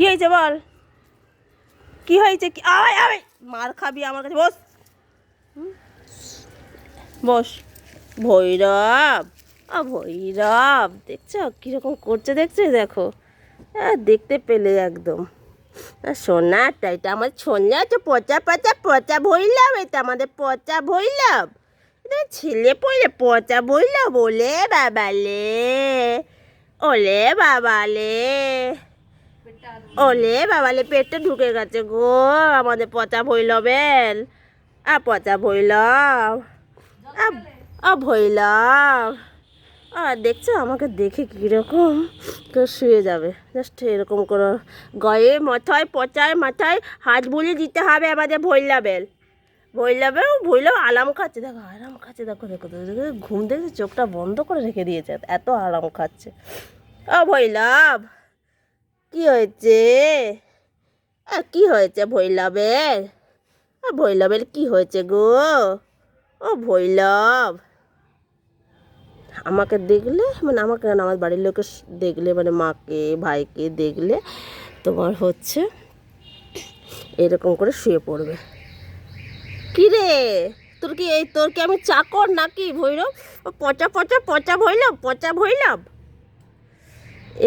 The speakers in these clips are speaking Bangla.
কি হয়েছে বল? কি হয়েছে? কি আয় আয় মার খাবি আমার কাছে, বস। বস। ভৈরব, আ ভৈরব, দেখছ কীরকম করছে, দেখছ দেখো। হ্যাঁ দেখতে পেলে একদম। সোনাটা এটা আমাদের সোনা তো পচা পচা পচা ভৈলাম এটা আমাদের পচা ভৈলাম এটা ছেলে পড়লে পচা ভৈলাম ওলে বাবালে ওলে বাবালে। ওলে বাবালে পেটটা ঢুকে গেছে গো। আমাদের পচা ভৈলবেল আ পচা ভৈলব। আ- ভৈলব। আর দেখছ আমাকে দেখে কীরকম তো শুয়ে যাবে। জাস্ট এরকম করে গায়ে মাথায় পচায় মাথায় হাত বুলিয়ে দিতে হবে আমাদের ভৈলাবেল ভৈলাবেও ভৈলাব আরাম খাচ্ছে। দেখো আরাম খাচ্ছে। দেখো দেখো দেখো, দেখো ঘুম দেখছে চোখটা বন্ধ করে রেখে দিয়েছে। এত আরাম খাচ্ছে। ও ভৈলাভ কি হয়েছে? কি হয়েছে ভৈলাবের ভৈলাবের কি হয়েছে গো? ও ভৈলব আমাকে দেখলে মানে আমাকে আমার বাড়ির লোকে দেখলে মানে মাকে, ভাইকে দেখলে তোমার হচ্ছে এরকম করে শুয়ে পড়বে। কি রে? তোর কি এই, তোর কি আমি চাকর নাকি ভৈরব? পচা পচা পচা ভৈলব পচা ভৈলব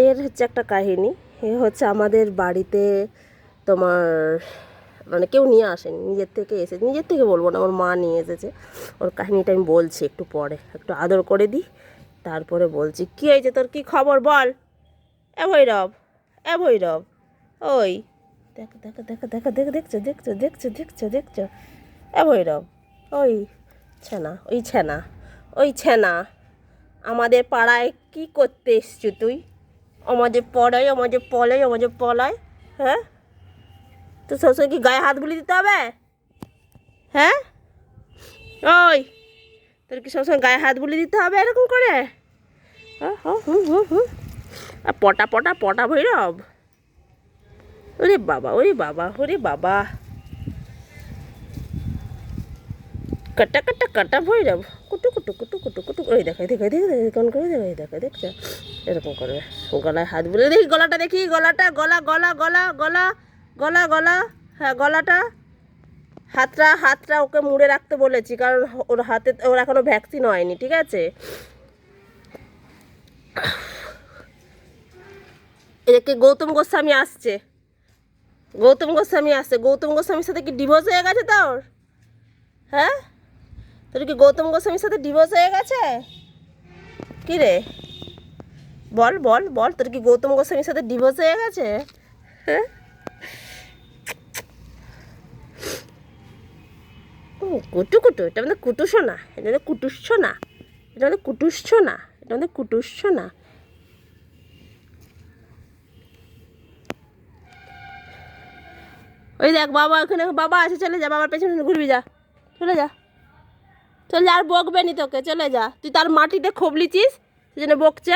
এর হচ্ছে একটা কাহিনী। এ হচ্ছে আমাদের বাড়িতে তোমার মানে কেউ নিয়ে আসেনি, নিজের থেকে এসে নিজের থেকে বলব না আমার মা নিয়ে এসেছে। ওর কাহিনিটা আমি বলছি একটু পরে, একটু আদর করে দিই। তারপরে বলছি, কী হয়েছে তোর? কি খবর বল? এ ভৈরব, এ ওই, দেখো দেখো দেখো দেখো দেখো, দেখছ দেখছ দেখছ দেখছ দেখছ, এ ওই ছেনা ওই ছেনা ওই ছেনা, আমাদের পাড়ায় কি করতে এসছো তুই? আমাদের পড়ায় আমাদের পলায় আমাদের পলায় হ্যাঁ তো সবসময় কি গায়ে হাত বুলি দিতে হবে হ্যাঁ ওই তোর কি সবসময় গায়ে হাত বুলি দিতে হবে এরকম করে হ্যাঁ, হ্যাঁ, আর পটা পটা পটা ভৈরব ওরে বাবা ওরে বাবা ওরে বাবা কাটা কাটা কাটা ভৈরব কুটু কুটু কুটু কুটু কুটু ওই দেখাই দেখাই দেখে দেখে কেমন করে দেখাই দেখাই দেখছে এরকম করবে। গলায় হাত বলে দেখি গলাটা দেখি, গলাটা, গলা গলা গলা গলা গলা গলা হ্যাঁ গলাটা। হাতটা হাতটা ওকে মুড়ে রাখতে বলেছি, কারণ ওর হাতে, ওর এখনও ভ্যাকসিন হয়নি, ঠিক আছে? এদিকে গৌতম গোস্বামী আসছে। গৌতম গোস্বামী আসছে। গৌতম গোস্বামীর সাথে কি ডিভোর্স হয়ে গেছে তোর? হ্যাঁ? তোর কি গৌতম গোস্বামীর সাথে ডিভোর্স হয়ে গেছে? কি রে? বল বল বল, তোর কি গৌতম গোস্বামীর সাথে ডিভোর্স হয়ে গেছে? হ্যাঁ? কুটু কুটু, এটা আমাদের কুটুস না এটা আমাদের কুটুস না এটা আমাদের কুটুস না এটা আমাদের কুটুস না ওই দেখ, বাবা ওখানে, বাবা আছে চলে যা, বাবার পেছনে ঘুরবি যা, চলে যা। চলে যা, আর বকবে নি তোকে, চলে যা। তুই তার মাটিতে খবলিছিস সেজন্য বকছে।